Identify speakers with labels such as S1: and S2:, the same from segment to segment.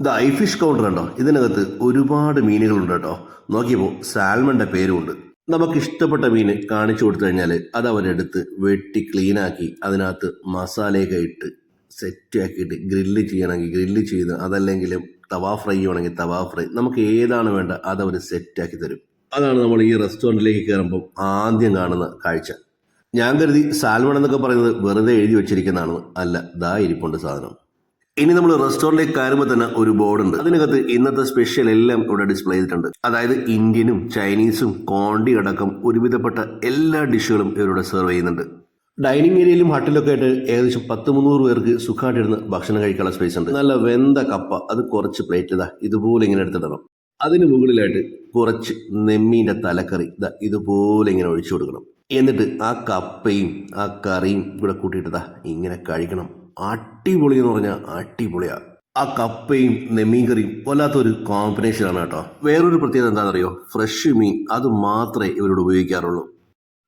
S1: ഇത് I fish counter ഉണ്ടോ ഇതിനകത്ത് ഒരുപാട് മീനുകളുണ്ട് കേട്ടോ. നോക്കിയപ്പോൾ സാൽമന്റെ പേരുമുണ്ട്. നമുക്ക് ഇഷ്ടപ്പെട്ട മീൻ കാണിച്ചു കൊടുത്തു കഴിഞ്ഞാൽ അത് അവരെടുത്ത് വെട്ടി ക്ലീനാക്കി അതിനകത്ത് മസാലയൊക്കെ ഇട്ട് സെറ്റ് ആക്കിയിട്ട് ഗ്രില്ല് ചെയ്യണമെങ്കിൽ ഗ്രില്ല് ചെയ്ത് അതല്ലെങ്കിൽ തവ ഫ്രൈ ചെയ്യണമെങ്കിൽ തവ ഫ്രൈ നമുക്ക് ഏതാണ് വേണ്ട അത് അവർ സെറ്റാക്കി തരും. അതാണ് നമ്മൾ ഈ റെസ്റ്റോറന്റിലേക്ക് കയറുമ്പോൾ ആദ്യം കാണുന്ന കാഴ്ച. ഞാൻ കരുതി സാൽമൺ എന്നൊക്കെ പറയുന്നത് വെറുതെ എഴുതി വെച്ചിരിക്കുന്നതാണ്. അല്ല ദാ ഇരിപ്പുണ്ട് സാധനം. ഇനി നമ്മൾ റെസ്റ്റോറന്റിലേക്ക് കയറുമ്പോൾ തന്നെ ഒരു ബോർഡുണ്ട് അതിനകത്ത് ഇന്നത്തെ സ്പെഷ്യൽ എല്ലാം ഇവിടെ ഡിസ്പ്ലേ ചെയ്തിട്ടുണ്ട്. അതായത് ഇന്ത്യനും ചൈനീസും കോണ്ടി അടക്കം ഒരുവിധപ്പെട്ട എല്ലാ ഡിഷുകളും ഇവരോട് സെർവ് ചെയ്യുന്നുണ്ട്. ഡൈനിങ് ഏരിയയിലും ഹട്ടിലൊക്കെ ആയിട്ട് ഏകദേശം പത്ത് മുന്നൂറ് പേർക്ക് സുഖമായിട്ടിരുന്ന് ഭക്ഷണം കഴിക്കാനുള്ള സ്പേസ് ഉണ്ട്. നല്ല വെന്ത കപ്പ. അത് കുറച്ച് പ്ലേറ്റ് ഇതാ ഇതുപോലെ ഇങ്ങനെ എടുത്തിടണം. അതിന് മുകളിലായിട്ട് കുറച്ച് നെമ്മീന്റെ തലക്കറി ഇതാ ഇതുപോലെ ഇങ്ങനെ ഒഴിച്ചു കൊടുക്കണം. എന്നിട്ട് ആ കപ്പയും ആ കറിയും ഇവിടെ കൂട്ടിയിട്ടതാ ഇങ്ങനെ കഴിക്കണം. അടിപൊളി എന്ന് പറഞ്ഞാൽ അടിപൊളിയാണ് ആ കപ്പയും നെമ്മീൻ കറിയും വല്ലാത്തൊരു കോമ്പിനേഷൻ ആണ് കേട്ടോ. വേറൊരു പ്രത്യേകത എന്താണെന്നറിയോ? ഫ്രഷ് മീൻ അത് മാത്രമേ ഇവരോട് ഉപയോഗിക്കാറുള്ളൂ.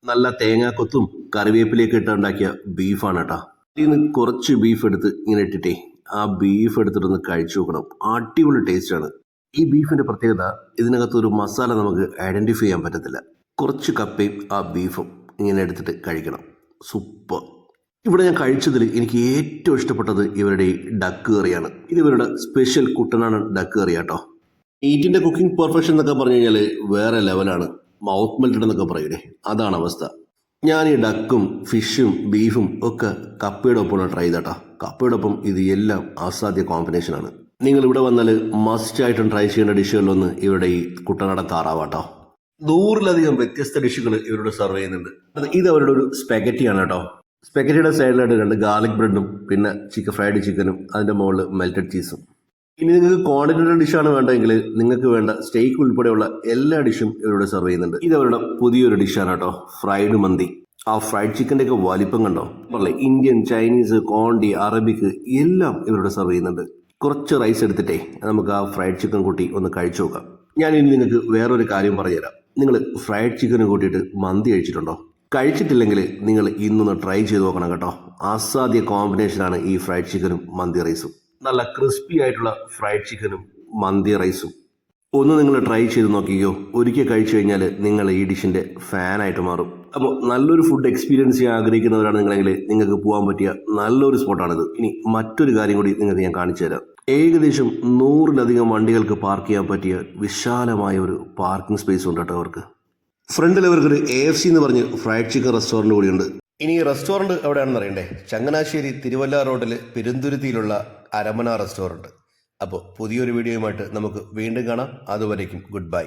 S1: നല്ല തേങ്ങാക്കൊത്തും കറിവേപ്പിലേക്ക് ഇട്ട് ഉണ്ടാക്കിയ ബീഫാണ് കേട്ടോ. ഇതിൽ നിന്ന് കുറച്ച് ബീഫ് എടുത്ത് ഇങ്ങനെ ഇട്ടിട്ടേ ആ ബീഫ് എടുത്തിട്ടൊന്ന് കഴിച്ചു നോക്കണം. അടിപൊളി ടേസ്റ്റാണ് ഈ ബീഫിന്റെ പ്രത്യേകത ഇതിനകത്ത് ഒരു മസാല നമുക്ക് ഐഡന്റിഫൈ ചെയ്യാൻ പറ്റത്തില്ല. കുറച്ച് കപ്പയും ആ ബീഫും ഇങ്ങനെ എടുത്തിട്ട് കഴിക്കണം. സൂപ്പർ ഇവിടെ ഞാൻ കഴിച്ചതിൽ എനിക്ക് ഏറ്റവും ഇഷ്ടപ്പെട്ടത് ഇവരുടെ ഡക്ക് കറിയാണ്. ഇത് ഇവരുടെ സ്പെഷ്യൽ കുട്ടനാണ് ഡക്ക് കറി കേട്ടോ മീറ്റിന്റെ കുക്കിംഗ് പെർഫെക്ഷൻ എന്നൊക്കെ പറഞ്ഞു കഴിഞ്ഞാൽ വേറെ ലെവലാണ് മൗത്ത് മെൽറ്റഡ് എന്നൊക്കെ പറയൂലേ അതാണ് അവസ്ഥ. ഞാൻ ഈ ഡക്കും ഫിഷും ബീഫും ഒക്കെ കപ്പയുടെ ഒപ്പമാണ് ട്രൈ ചെയ്തട്ടോ. കപ്പയുടെ ഒപ്പം ഇത് എല്ലാം അസാധ്യ കോമ്പിനേഷനാണ് നിങ്ങൾ ഇവിടെ വന്നാൽ മസ്റ്റ് ആയിട്ടും ട്രൈ ചെയ്യേണ്ട ഡിഷുകളിലൊന്ന് ഇവരുടെ ഈ കുട്ടനാടൻ താറാവാട്ടോ. നൂറിലധികം വ്യത്യസ്ത ഡിഷുകൾ ഇവരോട് സെർവ് ചെയ്യുന്നുണ്ട്. അത് ഇത് അവരുടെ ഒരു സ്പെഗറ്റിയാണ് കേട്ടോ. സ്പെഗറ്റിയുടെ സൈഡിലായിട്ട് രണ്ട് ഗാർലിക് ബ്രെഡും പിന്നെ ചിക്കൻ ഫ്രൈഡ് ചിക്കനും അതിന്റെ മുകളിൽ മെൽറ്റഡ് ചീസും. ഇനി നിങ്ങൾക്ക് കോണ്ടിനെന്റൽ ഡിഷാണ് വേണ്ടതെങ്കിൽ നിങ്ങൾക്ക് വേണ്ട സ്റ്റേക്ക് ഉൾപ്പെടെയുള്ള എല്ലാ ഡിഷും ഇവരോട് സെർവ് ചെയ്യുന്നുണ്ട്. ഇത് അവരുടെ പുതിയൊരു ഡിഷാണ് കേട്ടോ ഫ്രൈഡ് മന്തി. ആ ഫ്രൈഡ് ചിക്കന്റെ ഒക്കെ വലിപ്പം കണ്ടോ? പറഞ്ഞേ ഇന്ത്യൻ ചൈനീസ് കോണ്ടി അറബിക്ക് എല്ലാം ഇവരോട് സെർവ് ചെയ്യുന്നുണ്ട്. കുറച്ച് റൈസ് എടുത്തിട്ടേ നമുക്ക് ആ ഫ്രൈഡ് ചിക്കൻ കൂട്ടി ഒന്ന് കഴിച്ചു നോക്കാം. ഞാൻ ഇനി നിങ്ങൾക്ക് വേറൊരു കാര്യം പറഞ്ഞുതരാം. നിങ്ങൾ ഫ്രൈഡ് ചിക്കൻ കൂട്ടിയിട്ട് മന്തി കഴിച്ചിട്ടുണ്ടോ? കഴിച്ചിട്ടില്ലെങ്കിൽ നിങ്ങൾ ഇന്നൊന്ന് ട്രൈ ചെയ്ത് നോക്കണം കേട്ടോ. അസാധ്യ കോമ്പിനേഷനാണ് ഈ ഫ്രൈഡ് ചിക്കനും മന്തി റൈസും നല്ല ക്രിസ്പി ആയിട്ടുള്ള ഫ്രൈഡ് ചിക്കനും മന്തി റൈസും ഒന്ന് നിങ്ങൾ ട്രൈ ചെയ്ത് നോക്കിക്കോ. ഒരിക്കൽ കഴിച്ചു കഴിഞ്ഞാൽ നിങ്ങൾ ഈ ഡിഷിന്റെ ഫാനായിട്ട് മാറും. അപ്പോൾ നല്ലൊരു ഫുഡ് എക്സ്പീരിയൻസ് ചെയ്യാൻ ആഗ്രഹിക്കുന്നവരാണ് നിങ്ങളെങ്കിൽ നിങ്ങൾക്ക് പോകാൻ പറ്റിയ നല്ലൊരു സ്പോട്ടാണിത് ഇനി മറ്റൊരു കാര്യം കൂടി നിങ്ങൾക്ക് ഞാൻ കാണിച്ചു തരാം. ഏകദേശം നൂറിലധികം വണ്ടികൾക്ക് പാർക്ക് ചെയ്യാൻ പറ്റിയ വിശാലമായ ഒരു പാർക്കിംഗ് സ്പേസ് ഉണ്ട് കേട്ടോ അവർക്ക്. ഫ്രണ്ടിൽ അവർക്കൊരു എ എഫ് സി എന്ന് പറഞ്ഞ് ഫ്രൈഡ് ചിക്കൻ റെസ്റ്റോറന്റ് കൂടിയുണ്ട്. ഇനി ഈ റെസ്റ്റോറന്റ് എവിടെയാണെന്ന് അറിയണ്ടേ? ചങ്ങനാശ്ശേരി തിരുവല്ല റോഡിൽ പെരുന്തുരുത്തിയിലുള്ള അരമന റെസ്റ്റോറന്റ് അപ്പോൾ പുതിയൊരു വീഡിയോയുമായിട്ട് നമുക്ക് വീണ്ടും കാണാം. അതുവരേക്കും ഗുഡ് ബൈ